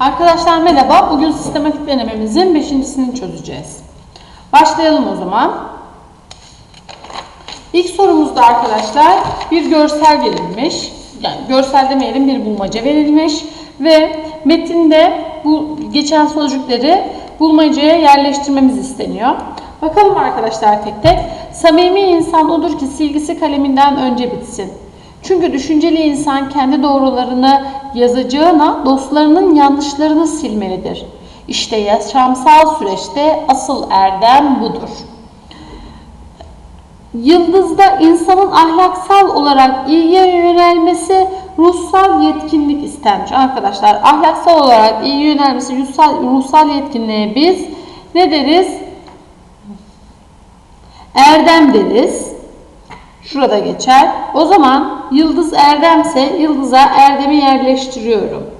Arkadaşlar merhaba. Bugün sistematik denememizin beşincisini çözeceğiz. Başlayalım o zaman. İlk sorumuzda arkadaşlar bir görsel verilmiş. Yani görsel demeyelim bir bulmaca verilmiş. Ve metinde bu geçen sözcükleri bulmacaya yerleştirmemiz isteniyor. Bakalım arkadaşlar tek tek. Samimi insan odur ki silgisi kaleminden önce bitsin. Çünkü düşünceli insan kendi doğrularını yazacağına dostlarının yanlışlarını silmelidir. İşte yaşamsal süreçte asıl erdem budur. Yıldızda insanın ahlaksal olarak iyiye yönelmesi ruhsal yetkinlik istenmiş. Arkadaşlar ahlaksal olarak iyi yönelmesi ruhsal, ruhsal yetkinliğe biz ne deriz? Erdem deriz. Şurada geçer. O zaman yıldız erdemse yıldıza erdemi yerleştiriyorum.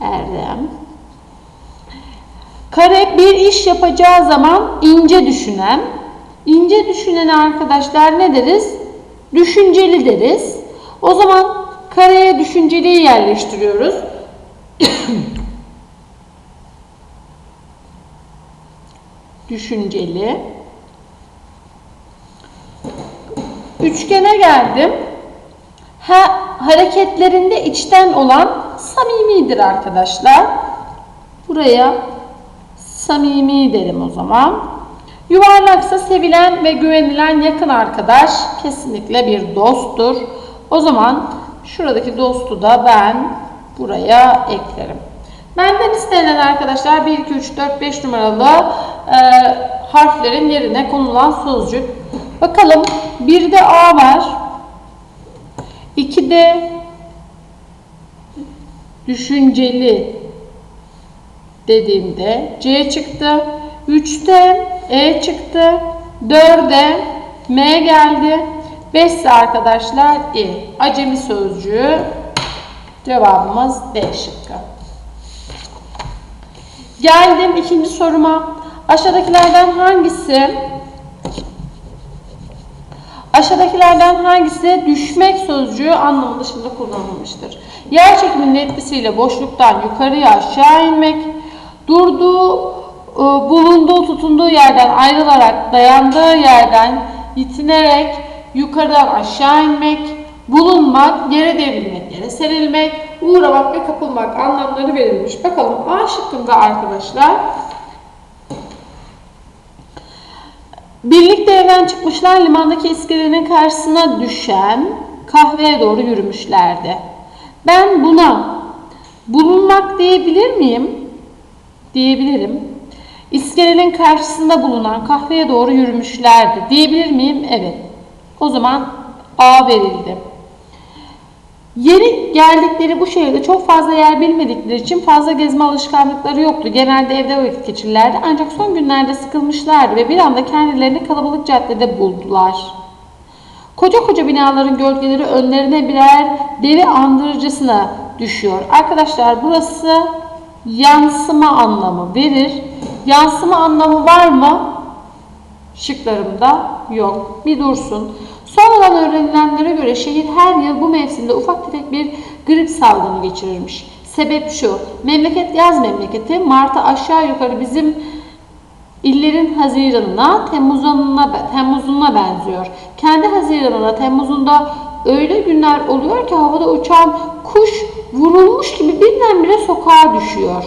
Erdem. Kare bir iş yapacağı zaman ince düşünen. İnce düşünen arkadaşlar ne deriz? Düşünceli deriz. O zaman kareye düşünceliyi yerleştiriyoruz. Düşünceli. Üçgene geldim. Ha, hareketlerinde içten olan samimidir arkadaşlar. Buraya samimi derim o zaman. Yuvarlaksa sevilen ve güvenilen yakın arkadaş kesinlikle bir dosttur. O zaman şuradaki dostu da ben buraya eklerim. Benden istenilen arkadaşlar 1, 2, 3, 4, 5 numaralı e, harflerin yerine konulan sözcük. Bakalım 1'de A var. 2'de düşünceli dediğimde C çıktı. 3'te E çıktı. 4'e M geldi. 5 ise arkadaşlar E. Acemi sözcüğü cevabımız D şıkkı. Geldim ikinci soruma. Aşağıdakilerden hangisi Aşağıdakilerden hangisi düşmek sözcüğü anlamı dışında kullanılmıştır? Yer çekiminin etkisiyle boşluktan yukarıya aşağı inmek, durduğu, e, bulunduğu, tutunduğu yerden ayrılarak dayandığı yerden yitinerek yukarıdan aşağı inmek, bulunmak, yere devrilmek, yere serilmek, uğramak ve kapılmak anlamları verilmiş. Bakalım A şıkkında arkadaşlar Birlikte evden çıkmışlar limandaki iskelenin karşısına düşen kahveye doğru yürümüşlerdi. Ben buna bulunmak diyebilir miyim? Diyebilirim. İskelenin karşısında bulunan kahveye doğru yürümüşlerdi. Diyebilir miyim? Evet. O zaman A verildi. Yeni geldikleri bu şehirde çok fazla yer bilmedikleri için fazla gezme alışkanlıkları yoktu. Genelde evde vakit geçirirlerdi ancak son günlerde sıkılmışlardı ve bir anda kendilerini kalabalık caddede buldular. Koca koca binaların gölgeleri önlerine birer devi andırıcısına düşüyor. Arkadaşlar burası yansıma anlamı verir. Yansıma anlamı var mı? Şıklarımda yok. Bir dursun. Sonradan öğrenilenlere göre şehir her yıl bu mevsimde ufak tefek bir grip salgını geçirirmiş. Sebep şu, memleket yaz memleketi, Mart'a aşağı yukarı bizim illerin Haziran'ına, Temmuz'una, Temmuz'una benziyor. Kendi Haziran'ına, Temmuz'unda öyle günler oluyor ki havada uçan kuş vurulmuş gibi birdenbire sokağa düşüyor.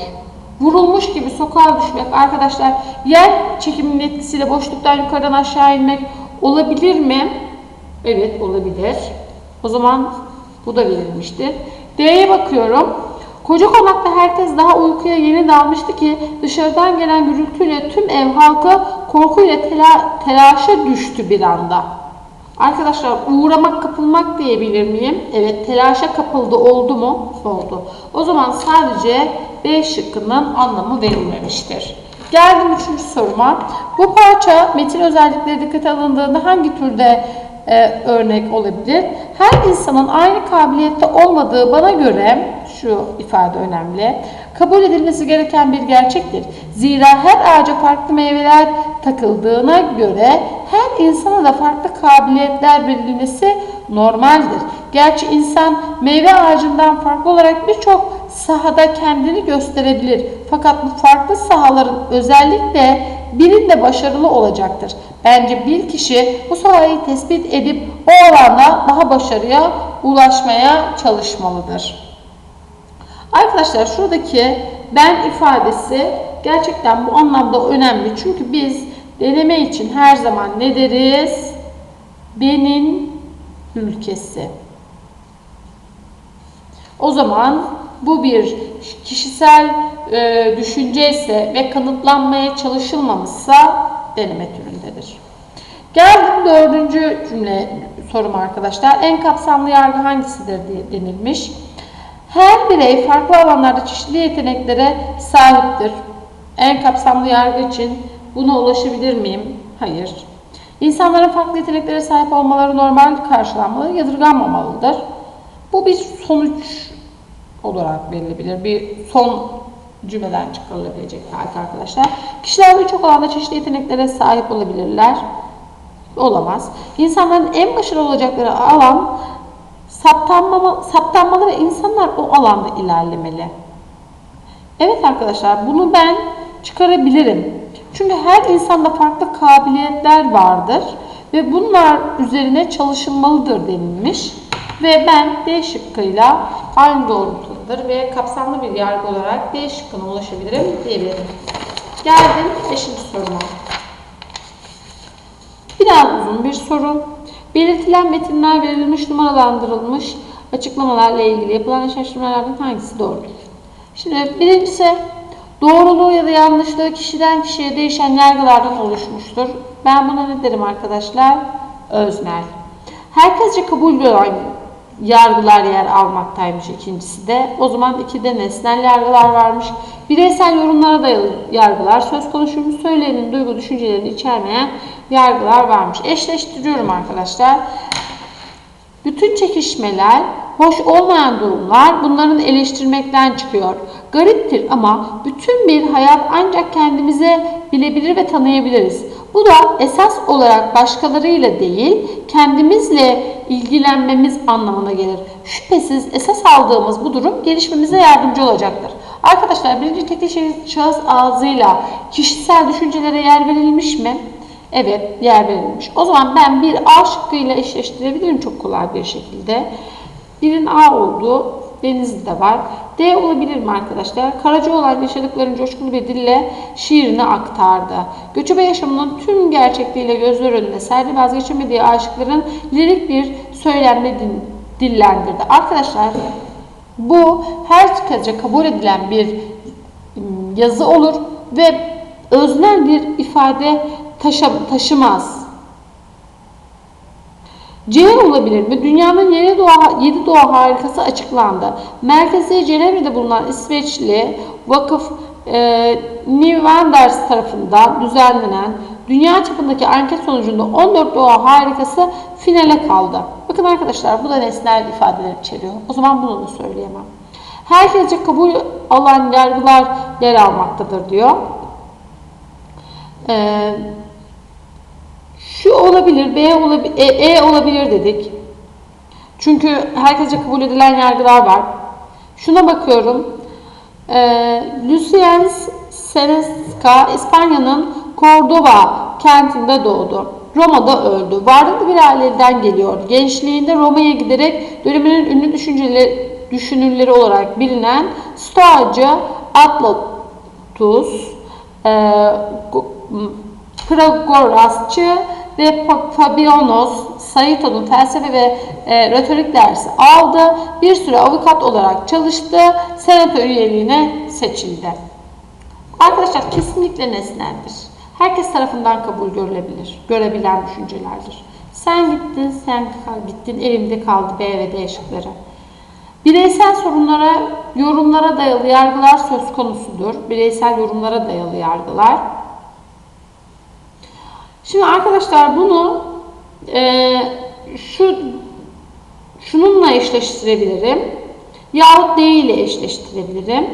Vurulmuş gibi sokağa düşmek arkadaşlar yer çekiminin etkisiyle boşluktan yukarıdan aşağı inmek olabilir mi? Evet olabilir. O zaman bu da verilmiştir. D'ye bakıyorum. Koca konakta herkes daha uykuya yeni dalmıştı ki dışarıdan gelen gürültüyle tüm ev halkı korkuyla tela, telaşa düştü bir anda. Arkadaşlar uğramak kapılmak diyebilir miyim? Evet telaşa kapıldı oldu mu? Oldu. O zaman sadece B şıkkının anlamı verilmemiştir. Geldim üçüncü soruma. Bu parça metin özellikleri dikkate alındığında hangi türde e, örnek olabilir? Her insanın aynı kabiliyette olmadığı bana göre şu ifade önemli. Kabul edilmesi gereken bir gerçektir. Zira her ağaca farklı meyveler takıldığına göre her insana da farklı kabiliyetler verilmesi normaldir. Gerçi insan meyve ağacından farklı olarak birçok sahada kendini gösterebilir. Fakat bu farklı sahaların özellikle birinde başarılı olacaktır. Bence bir kişi bu sahayı tespit edip o alanda daha başarıya ulaşmaya çalışmalıdır. Arkadaşlar şuradaki ben ifadesi gerçekten bu anlamda önemli. Çünkü biz deneme için her zaman ne deriz? Benin ülkesi. O zaman bu bir kişisel e, düşünce ise ve kanıtlanmaya çalışılmamışsa deneme türündedir. Geldim dördüncü cümle sorum arkadaşlar. En kapsamlı yargı hangisidir diye denilmiş. Her birey farklı alanlarda çeşitli yeteneklere sahiptir. En kapsamlı yargı için buna ulaşabilir miyim? Hayır. İnsanların farklı yeteneklere sahip olmaları normal karşılanmalı, yadırganmamalıdır. Bu bir sonuç olarak verilebilir. Bir son cümleden çıkarılabilecek belki arkadaşlar. Kişiler birçok alanda çeşitli yeteneklere sahip olabilirler. Olamaz. İnsanların en başarılı olacakları alan saptanmalı, ve insanlar o alanda ilerlemeli. Evet arkadaşlar bunu ben çıkarabilirim. Çünkü her insanda farklı kabiliyetler vardır ve bunlar üzerine çalışılmalıdır denilmiş. Ve ben D şıkkıyla aynı doğrultudadır ve kapsamlı bir yargı olarak D şıkkına ulaşabilirim diyebilirim. Geldim 5. soruma. Biraz uzun bir soru. Belirtilen metinler verilmiş, numaralandırılmış açıklamalarla ilgili yapılan eşleştirmelerden hangisi doğrudur? Şimdi birincisi doğruluğu ya da yanlışlığı kişiden kişiye değişen yargılardan oluşmuştur. Ben buna ne derim arkadaşlar? Öznel. Herkesce kabul gören yargılar yer almaktaymış ikincisi de. O zaman ikide nesnel yargılar varmış. Bireysel yorumlara dayalı yargılar, söz konuşulmuş söyleyenin duygu düşüncelerini içermeyen yargılar varmış. Eşleştiriyorum arkadaşlar. Bütün çekişmeler, hoş olmayan durumlar bunların eleştirmekten çıkıyor. Gariptir ama bütün bir hayat ancak kendimize bilebilir ve tanıyabiliriz. Bu da esas olarak başkalarıyla değil, kendimizle ilgilenmemiz anlamına gelir. Şüphesiz esas aldığımız bu durum gelişmemize yardımcı olacaktır. Arkadaşlar birinci tekil şahıs ağzıyla kişisel düşüncelere yer verilmiş mi? Evet yer verilmiş. O zaman ben bir A şıkkıyla eşleştirebilirim çok kolay bir şekilde. Birin A olduğu Denizli'de var. D olabilir mi arkadaşlar? Karacaoğlan yaşadıklarını coşkulu bir dille şiirine aktardı. Göçebe yaşamının tüm gerçekliğiyle gözler önünde serdi vazgeçemediği aşıkların lirik bir söylemle dillendirdi. Arkadaşlar bu herkese kabul edilen bir yazı olur ve öznel bir ifade taşı, taşımaz. C olabilir mi? Dünyanın yeni doğa, 7 doğa harikası açıklandı. Merkezi Cenevre'de bulunan İsveçli vakıf e, New Wonders tarafından düzenlenen dünya çapındaki anket sonucunda 14 doğa harikası finale kaldı. Bakın arkadaşlar bu da nesnel ifadeler içeriyor. O zaman bunu da söyleyemem. Herkese kabul alan yargılar yer almaktadır diyor. Ee, şu olabilir, B olabilir, e, e olabilir dedik. Çünkü herkese kabul edilen yargılar var. Şuna bakıyorum. Ee, Lucien Senesca İspanya'nın Cordoba kentinde doğdu. Roma'da öldü. Varlıklı bir aileden geliyor. Gençliğinde Roma'ya giderek döneminin ünlü düşünceleri, düşünürleri olarak bilinen Stoacı Atlatus, e, Pragorasçı ve Fabianos Saito'nun felsefe ve e, retorik dersi aldı. Bir süre avukat olarak çalıştı. Senato üyeliğine seçildi. Arkadaşlar kesinlikle nesneldir. Herkes tarafından kabul görülebilir. Görebilen düşüncelerdir. Sen gittin, sen gittin, elimde kaldı B ve D şıkları. Bireysel sorunlara, yorumlara dayalı yargılar söz konusudur. Bireysel yorumlara dayalı yargılar. Şimdi arkadaşlar bunu e, şu şununla eşleştirebilirim. Yahut D ile eşleştirebilirim.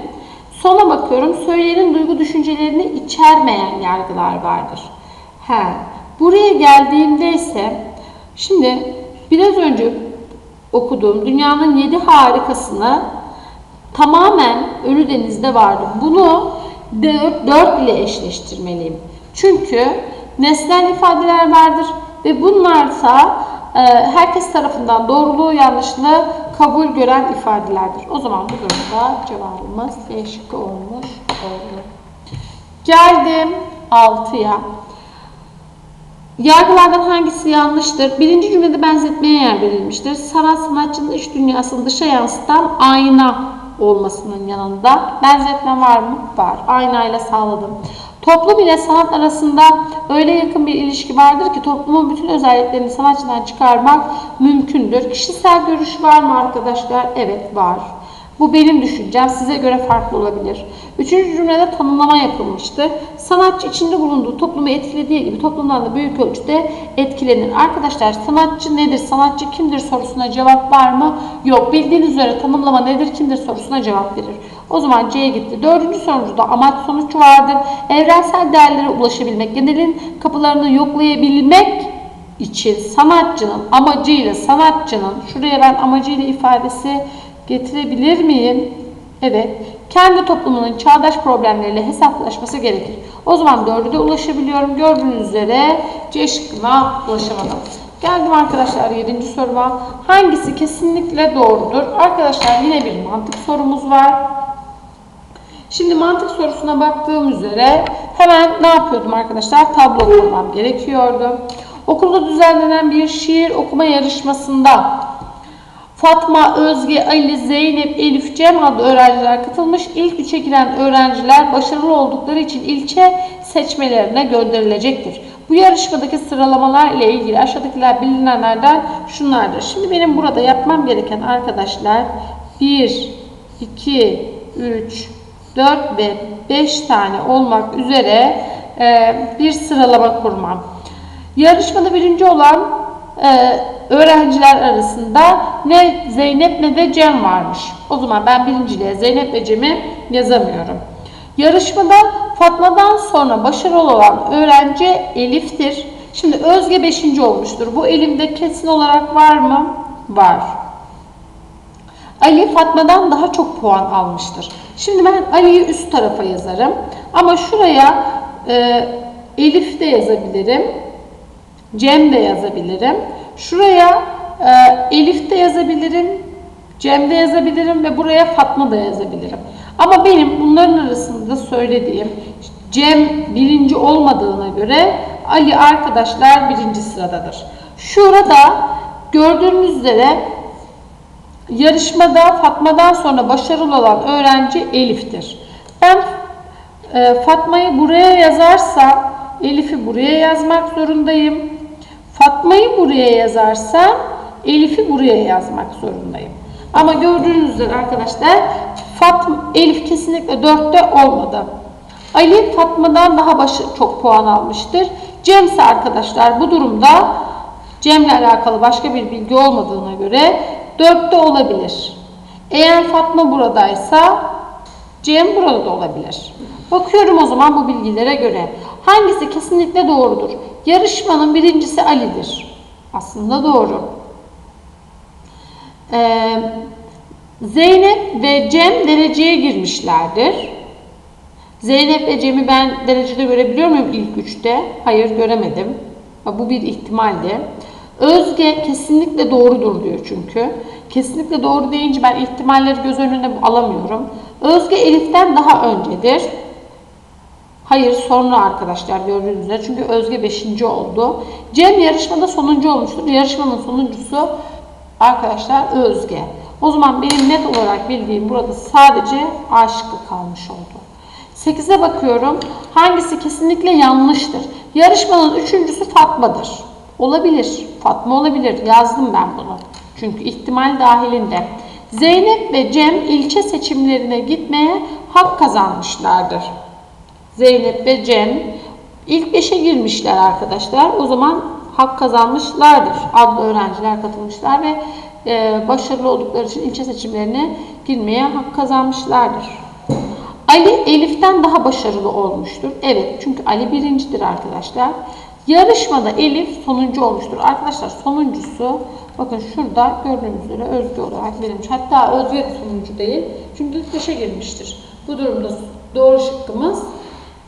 Sona bakıyorum. Söyleyenin duygu düşüncelerini içermeyen yargılar vardır. He. Buraya geldiğimde ise şimdi biraz önce okuduğum dünyanın yedi harikasını tamamen Ölüdeniz'de vardı. Bunu 4 ile eşleştirmeliyim. Çünkü nesnel ifadeler vardır ve bunlarsa e, herkes tarafından doğruluğu yanlışlığı kabul gören ifadelerdir. O zaman bu durumda cevabımız E olmuş oldu. Geldim 6'ya. Yargılardan hangisi yanlıştır? Birinci cümlede benzetmeye yer verilmiştir. Sanat sanatçının iç dünyasını dışa yansıtan ayna olmasının yanında benzetme var mı? Var. Aynayla sağladım. Toplum ile sanat arasında öyle yakın bir ilişki vardır ki toplumun bütün özelliklerini sanatçıdan çıkarmak mümkündür. Kişisel görüş var mı arkadaşlar? Evet var. Bu benim düşüncem. Size göre farklı olabilir. Üçüncü cümlede tanımlama yapılmıştı. Sanatçı içinde bulunduğu toplumu etkilediği gibi toplumdan da büyük ölçüde etkilenir. Arkadaşlar sanatçı nedir, sanatçı kimdir sorusuna cevap var mı? Yok. Bildiğiniz üzere tanımlama nedir, kimdir sorusuna cevap verir. O zaman C'ye gitti. Dördüncü sonucuda amaç sonuç vardır. Evrensel değerlere ulaşabilmek, genelin kapılarını yoklayabilmek için sanatçının amacıyla sanatçının şuraya ben amacıyla ifadesi getirebilir miyim? Evet. Kendi toplumunun çağdaş problemleriyle hesaplaşması gerekir. O zaman dördü de ulaşabiliyorum. Gördüğünüz üzere C şıkkına ulaşamadım. Geldim arkadaşlar 7. soruma. Hangisi kesinlikle doğrudur? Arkadaşlar yine bir mantık sorumuz var. Şimdi mantık sorusuna baktığım üzere hemen ne yapıyordum arkadaşlar? Tablo kurmam gerekiyordu. Okulda düzenlenen bir şiir okuma yarışmasında Fatma, Özge, Ali, Zeynep, Elif, Cem adlı öğrenciler katılmış. İlk üçe giren öğrenciler başarılı oldukları için ilçe seçmelerine gönderilecektir. Bu yarışmadaki sıralamalar ile ilgili aşağıdakiler bilinenlerden şunlardır. Şimdi benim burada yapmam gereken arkadaşlar 1, 2, 3, 4 ve 5 tane olmak üzere e, bir sıralama kurmam. Yarışmada birinci olan e, öğrenciler arasında ne Zeynep ne de Cem varmış. O zaman ben birinciliğe Zeynep ve Cem'i yazamıyorum. Yarışmada Fatma'dan sonra başarılı olan öğrenci Elif'tir. Şimdi Özge 5. olmuştur. Bu elimde kesin olarak var mı? Var. Ali Fatma'dan daha çok puan almıştır. Şimdi ben Ali'yi üst tarafa yazarım. Ama şuraya e, Elif de yazabilirim. Cem de yazabilirim. Şuraya e, Elif de yazabilirim. Cem de yazabilirim ve buraya Fatma da yazabilirim. Ama benim bunların arasında söylediğim Cem birinci olmadığına göre Ali arkadaşlar birinci sıradadır. Şurada gördüğünüz üzere yarışmada Fatma'dan sonra başarılı olan öğrenci Elif'tir. Ben e, Fatma'yı buraya yazarsam Elif'i buraya yazmak zorundayım. Fatma'yı buraya yazarsam Elif'i buraya yazmak zorundayım. Ama gördüğünüz üzere arkadaşlar Fatma, Elif kesinlikle 4'te olmadı. Ali Fatma'dan daha başı, çok puan almıştır. Cem ise arkadaşlar bu durumda Cem'le alakalı başka bir bilgi olmadığına göre 4'te olabilir. Eğer Fatma buradaysa Cem burada da olabilir. Bakıyorum o zaman bu bilgilere göre. Hangisi kesinlikle doğrudur? Yarışmanın birincisi Ali'dir. Aslında doğru. Ee, Zeynep ve Cem dereceye girmişlerdir. Zeynep ve Cem'i ben derecede görebiliyor muyum ilk üçte? Hayır göremedim. Bu bir ihtimaldi. Özge kesinlikle doğrudur diyor çünkü. Kesinlikle doğru deyince ben ihtimalleri göz önüne alamıyorum. Özge Elif'ten daha öncedir. Hayır sonra arkadaşlar gördüğünüz üzere. Çünkü Özge 5. oldu. Cem yarışmada sonuncu olmuştur. Yarışmanın sonuncusu arkadaşlar Özge. O zaman benim net olarak bildiğim burada sadece A kalmış oldu. 8'e bakıyorum. Hangisi kesinlikle yanlıştır? Yarışmanın üçüncüsü Fatma'dır. Olabilir. Fatma olabilir. Yazdım ben bunu. Çünkü ihtimal dahilinde. Zeynep ve Cem ilçe seçimlerine gitmeye hak kazanmışlardır. Zeynep ve Cem ilk beşe girmişler arkadaşlar. O zaman hak kazanmışlardır. Adlı öğrenciler katılmışlar ve e, başarılı oldukları için ilçe seçimlerine girmeye hak kazanmışlardır. Ali Elif'ten daha başarılı olmuştur. Evet çünkü Ali birincidir arkadaşlar. Yarışmada Elif sonuncu olmuştur. Arkadaşlar sonuncusu Bakın şurada gördüğünüz üzere özgü olarak verilmiş. Hatta özgü sonucu değil. Çünkü dışa girmiştir. Bu durumda doğru şıkkımız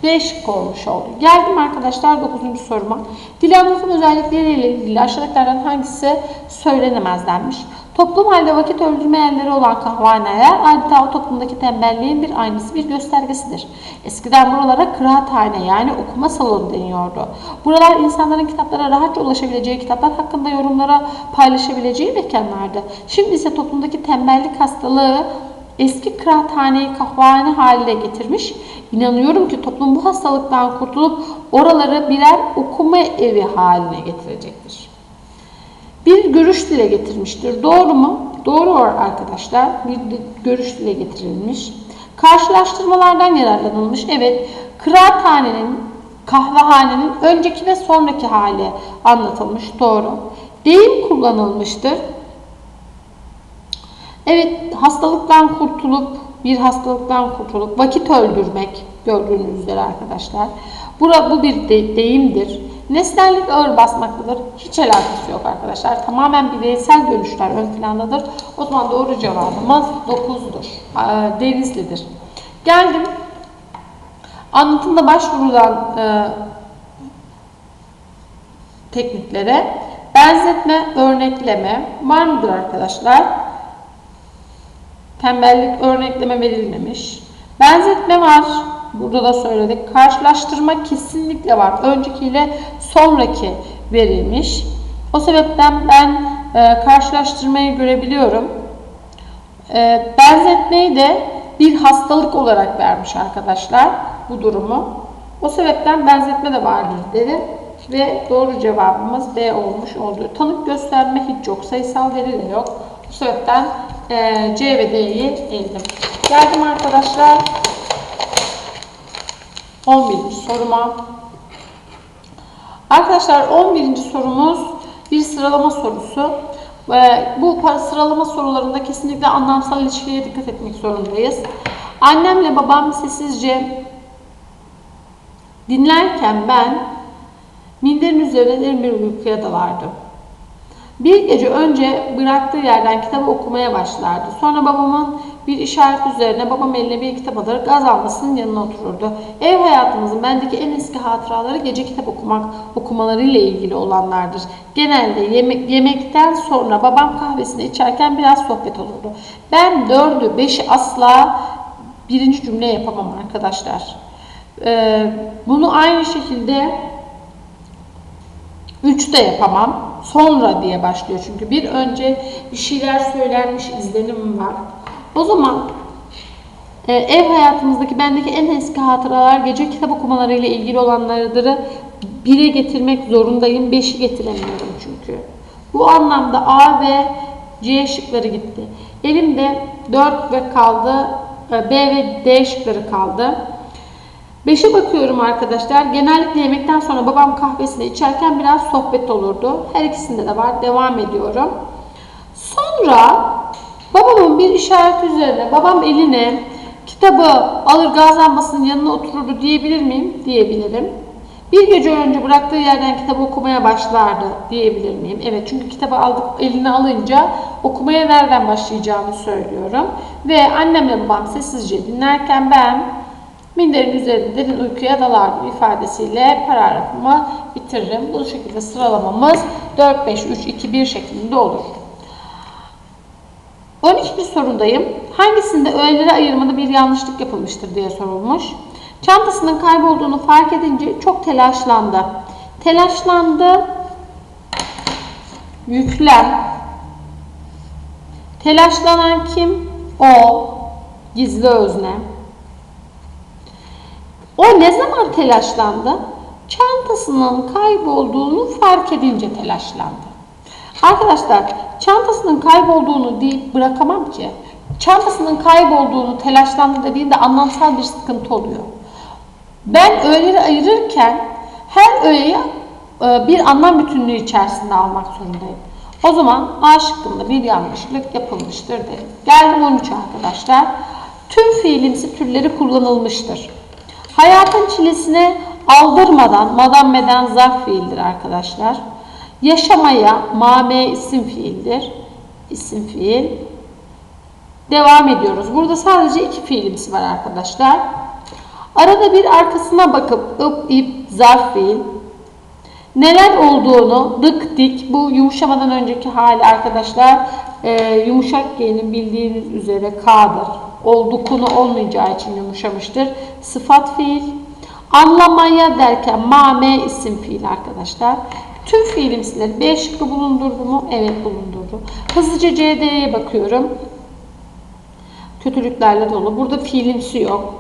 D şıkkı olmuş oldu. Geldim arkadaşlar 9. soruma. Dil anlatım özellikleriyle ilgili aşağıdakilerden hangisi söylenemez denmiş. Toplum halde vakit öldürme yerleri olan kahvehaneler adeta o toplumdaki tembelliğin bir aynısı bir göstergesidir. Eskiden buralara kıraathane yani okuma salonu deniyordu. Buralar insanların kitaplara rahatça ulaşabileceği, kitaplar hakkında yorumlara paylaşabileceği mekanlardı. Şimdi ise toplumdaki tembellik hastalığı eski kıraathaneyi kahvehane haline getirmiş. İnanıyorum ki toplum bu hastalıktan kurtulup oraları birer okuma evi haline getirecektir. Bir görüş dile getirmiştir. Doğru mu? Doğru arkadaşlar. Bir görüş dile getirilmiş. Karşılaştırmalardan yararlanılmış. Evet. Kıraathanenin, kahvehanenin önceki ve sonraki hali anlatılmış. Doğru. Deyim kullanılmıştır. Evet, hastalıktan kurtulup, bir hastalıktan kurtulup vakit öldürmek gördüğünüz üzere arkadaşlar. Bura, bu bir de- deyimdir. Nesnellik ağır basmaktadır. Hiç alakası yok arkadaşlar. Tamamen bireysel görüşler ön plandadır. O zaman doğru cevabımız 9'dur. Aa, Denizlidir. Geldim. Anlatımda başvurulan e, tekniklere benzetme, örnekleme var mıdır arkadaşlar? Tembellik örnekleme verilmemiş. Benzetme var. Burada da söyledik. Karşılaştırma kesinlikle var. Öncekiyle sonraki verilmiş. O sebepten ben e, karşılaştırmayı görebiliyorum. E, benzetmeyi de bir hastalık olarak vermiş arkadaşlar bu durumu. O sebepten benzetme de vardır dedim. Ve doğru cevabımız B olmuş oldu. Tanık gösterme hiç yok. Sayısal veri de yok. Bu sebepten e, C ve D'yi eldim. Geldim arkadaşlar. 11. soruma. Arkadaşlar 11. sorumuz bir sıralama sorusu. Ve bu sıralama sorularında kesinlikle anlamsal ilişkiye dikkat etmek zorundayız. Annemle babam sessizce dinlerken ben minderin üzerine derin bir uykuya dalardım. Bir gece önce bıraktığı yerden kitabı okumaya başlardı. Sonra babamın bir işaret üzerine babam eline bir kitap alır gaz almasının yanına otururdu. Ev hayatımızın bendeki en eski hatıraları gece kitap okumak okumalarıyla ilgili olanlardır. Genelde yemek, yemekten sonra babam kahvesini içerken biraz sohbet olurdu. Ben dördü, beşi asla birinci cümle yapamam arkadaşlar. Ee, bunu aynı şekilde 3 de yapamam. Sonra diye başlıyor çünkü bir önce bir şeyler söylenmiş izlenim var. O zaman e, ev hayatımızdaki bendeki en eski hatıralar gece kitap okumalarıyla ilgili olanlardır. Bire getirmek zorundayım. Beşi getiremiyorum çünkü. Bu anlamda A ve C şıkları gitti. Elimde 4 ve kaldı. e, B ve D şıkları kaldı. Beşe bakıyorum arkadaşlar. Genellikle yemekten sonra babam kahvesini içerken biraz sohbet olurdu. Her ikisinde de var. Devam ediyorum. Sonra babamın bir işareti üzerine babam eline kitabı alır gaz lambasının yanına otururdu diyebilir miyim? Diyebilirim. Bir gece önce bıraktığı yerden kitabı okumaya başlardı diyebilir miyim? Evet çünkü kitabı aldık eline alınca okumaya nereden başlayacağını söylüyorum. Ve annemle babam sessizce dinlerken ben Minderin üzerinde derin uykuya dalardım ifadesiyle paragrafımı bitiririm. Bu şekilde sıralamamız 4, 5, 3, 2, 1 şeklinde olur. 12. sorudayım. Hangisinde öğeleri ayırmada bir yanlışlık yapılmıştır diye sorulmuş. Çantasının kaybolduğunu fark edince çok telaşlandı. Telaşlandı. Yüklem. Telaşlanan kim? O. Gizli özne. O ne zaman telaşlandı? Çantasının kaybolduğunu fark edince telaşlandı. Arkadaşlar çantasının kaybolduğunu deyip bırakamam ki. Çantasının kaybolduğunu telaşlandı dediğinde anlamsal bir sıkıntı oluyor. Ben öğeleri ayırırken her öğeyi e, bir anlam bütünlüğü içerisinde almak zorundayım. O zaman A şıkkında bir yanlışlık yapılmıştır derim. Geldim 13 arkadaşlar. Tüm fiilimsi türleri kullanılmıştır. Hayatın çilesine aldırmadan, madam meden zarf fiildir arkadaşlar. Yaşamaya mame isim fiildir. İsim fiil. Devam ediyoruz. Burada sadece iki fiilimiz var arkadaşlar. Arada bir arkasına bakıp ıp, ip, zarf fiil. Neler olduğunu dık dik bu yumuşamadan önceki hali arkadaşlar e, yumuşak G'nin bildiğiniz üzere K'dır. Oldukunu olmayacağı için yumuşamıştır. Sıfat fiil. Anlamaya derken mame isim fiil arkadaşlar. Tüm fiilimsileri B şıkkı bulundurdu mu? Evet bulundurdu. Hızlıca CD'ye bakıyorum. Kötülüklerle dolu. Burada fiilimsi yok.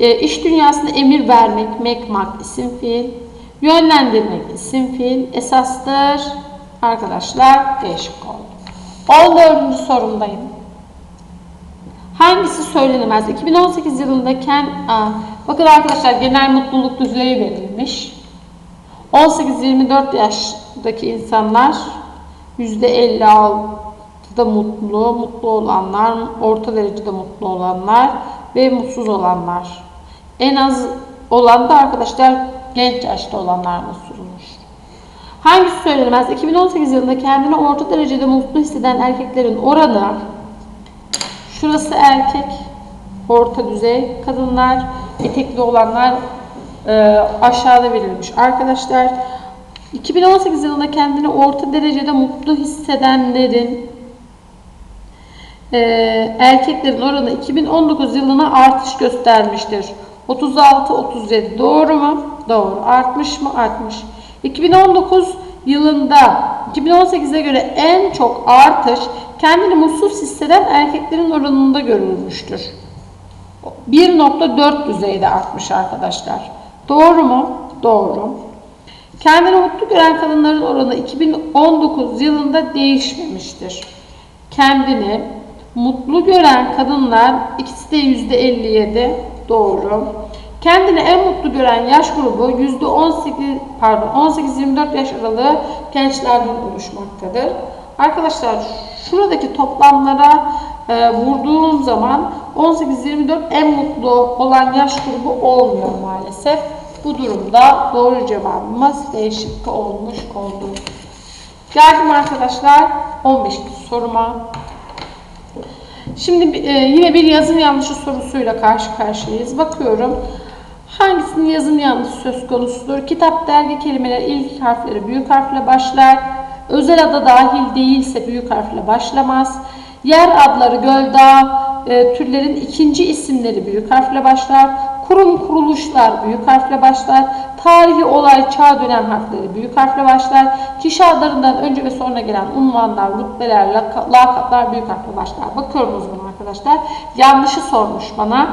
E, iş dünyasında emir vermek, mekmak isim fiil. Yönlendirmek isim fiil. Esastır. Arkadaşlar D şıkkı oldu. 14. sorumdayım. Hangisi söylenemez? 2018 yılında Ken... Aa, bakın arkadaşlar genel mutluluk düzeyi verilmiş. 18-24 yaşdaki insanlar %56'da mutlu, mutlu olanlar, orta derecede mutlu olanlar ve mutsuz olanlar. En az olan da arkadaşlar genç yaşta olanlar mutsuzmuş. Hangisi söylenemez? 2018 yılında kendini orta derecede mutlu hisseden erkeklerin oranı şurası erkek, orta düzey kadınlar, etekli olanlar aşağıda verilmiş. Arkadaşlar 2018 yılında kendini orta derecede mutlu hissedenlerin e, erkeklerin oranı 2019 yılına artış göstermiştir. 36-37 doğru mu? Doğru. Artmış mı? Artmış. 2019 yılında 2018'e göre en çok artış kendini mutsuz hisseden erkeklerin oranında görülmüştür. 1.4 düzeyde artmış arkadaşlar. Doğru mu? Doğru. Kendini mutlu gören kadınların oranı 2019 yılında değişmemiştir. Kendini mutlu gören kadınlar ikisi de %57 doğru. Kendini en mutlu gören yaş grubu %18 pardon 18-24 yaş aralığı gençlerden oluşmaktadır. Arkadaşlar şuradaki toplamlara e, vurduğum zaman 18-24 en mutlu olan yaş grubu olmuyor maalesef. Bu durumda doğru cevabımız D şıkkı olmuş oldu. Geldim arkadaşlar 15. soruma. Şimdi e, yine bir yazım yanlışı sorusuyla karşı karşıyayız. Bakıyorum. Hangisinin yazım yanlışı söz konusudur? Kitap, dergi kelimeler ilk harfleri büyük harfle başlar. Özel ada dahil değilse büyük harfle başlamaz. Yer adları, göl, dağ, e, türlerin ikinci isimleri büyük harfle başlar. Kurum, kuruluşlar büyük harfle başlar. Tarihi olay, çağ dönem harfleri büyük harfle başlar. Kişi adlarından önce ve sonra gelen unvanlar, rütbeler, laka- lakaplar büyük harfle başlar. Bakıyorum o zaman arkadaşlar. Yanlışı sormuş bana.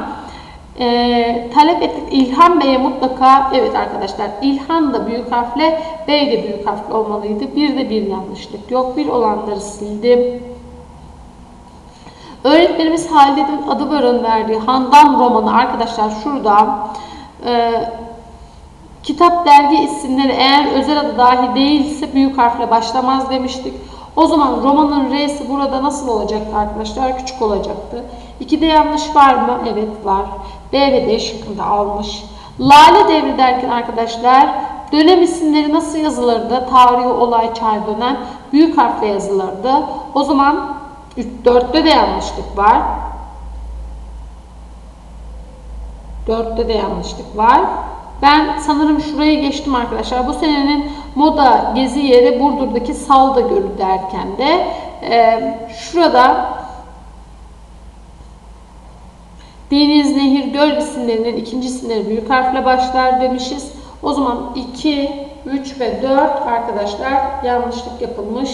Ee, talep ettik İlhan Bey'e mutlaka evet arkadaşlar İlhan da büyük harfle Bey de büyük harfle olmalıydı. Bir de bir yanlışlık yok. Bir olanları sildim. Öğretmenimiz Halide'nin adı barın verdiği Handan romanı arkadaşlar şurada e, kitap dergi isimleri eğer özel adı dahi değilse büyük harfle başlamaz demiştik. O zaman romanın R'si burada nasıl olacaktı arkadaşlar? Küçük olacaktı. İkide yanlış var mı? Evet var. B ve D şıkkında almış. Lale devri derken arkadaşlar dönem isimleri nasıl yazılırdı? Tarihi olay çağ dönem büyük harfle yazılırdı. O zaman 3, 4'te de yanlışlık var. 4'te de yanlışlık var. Ben sanırım şuraya geçtim arkadaşlar. Bu senenin moda gezi yeri Burdur'daki Salda Gölü derken de e, şurada deniz, nehir, göl isimlerinin ikinci isimleri büyük harfle başlar demişiz. O zaman 2, 3 ve 4 arkadaşlar yanlışlık yapılmış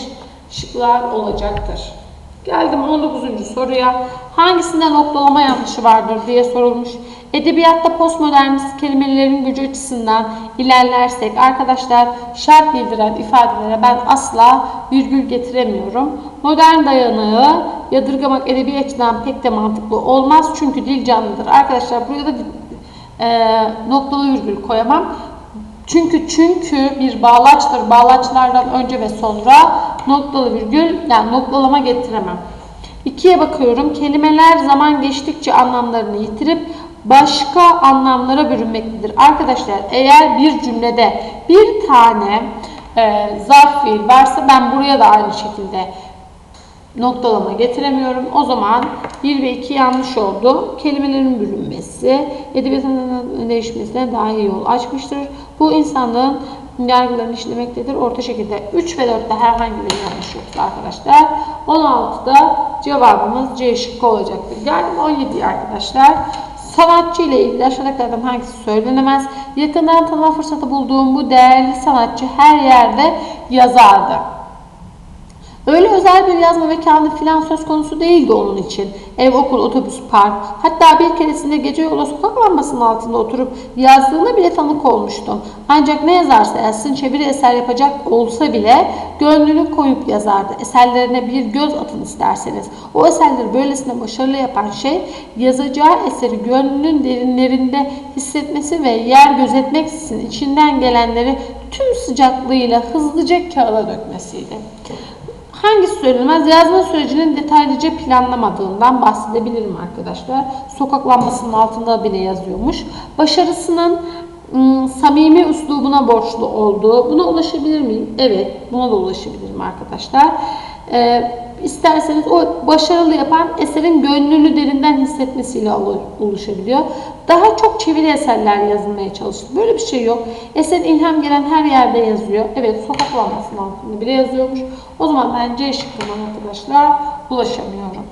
şıklar olacaktır. Geldim 19. soruya. Hangisinde noktalama yanlışı vardır diye sorulmuş. Edebiyatta postmodernist kelimelerin gücü açısından ilerlersek arkadaşlar şart bildiren ifadelere ben asla virgül getiremiyorum. Modern dayanığı yadırgamak edebi açıdan pek de mantıklı olmaz. Çünkü dil canlıdır. Arkadaşlar buraya da e, noktalı virgül koyamam. Çünkü çünkü bir bağlaçtır. Bağlaçlardan önce ve sonra noktalı virgül yani noktalama getiremem. İkiye bakıyorum. Kelimeler zaman geçtikçe anlamlarını yitirip başka anlamlara bürünmektedir. Arkadaşlar eğer bir cümlede bir tane e, zarf fiil varsa ben buraya da aynı şekilde noktalama getiremiyorum. O zaman 1 ve 2 yanlış oldu. Kelimelerin bürünmesi, edebiyatın değişmesine daha iyi yol açmıştır. Bu insanlığın yargılarını işlemektedir. Orta şekilde 3 ve 4'te herhangi bir yanlış yoktur arkadaşlar. 16'da cevabımız C şıkkı olacaktır. Geldim 17'ye arkadaşlar. Sanatçı ile ilgili aşağıdakilerden hangisi söylenemez? Yakından tanıma fırsatı bulduğum bu değerli sanatçı her yerde yazardı. Öyle özel bir yazma mekanı filan söz konusu değildi onun için. Ev, okul, otobüs, park. Hatta bir keresinde gece yola sokak lambasının altında oturup yazdığına bile tanık olmuştum. Ancak ne yazarsa yazsın çeviri eser yapacak olsa bile gönlünü koyup yazardı. Eserlerine bir göz atın isterseniz. O eserleri böylesine başarılı yapan şey yazacağı eseri gönlünün derinlerinde hissetmesi ve yer gözetmeksizin içinden gelenleri tüm sıcaklığıyla hızlıca kağıda dökmesiydi. Hangisi söylenmez? Yazma sürecinin detaylıca planlamadığından bahsedebilirim arkadaşlar. Sokak lambasının altında bile yazıyormuş. Başarısının ım, samimi üslubuna borçlu olduğu. Buna ulaşabilir miyim? Evet, buna da ulaşabilirim arkadaşlar. Ee, isterseniz o başarılı yapan eserin gönlünü derinden hissetmesiyle ulaşabiliyor. Daha çok çeviri eserler yazılmaya çalıştı. Böyle bir şey yok. Eser ilham gelen her yerde yazıyor. Evet sokak lambasının altında bile yazıyormuş. O zaman ben C şıkkından arkadaşlar ulaşamıyorum.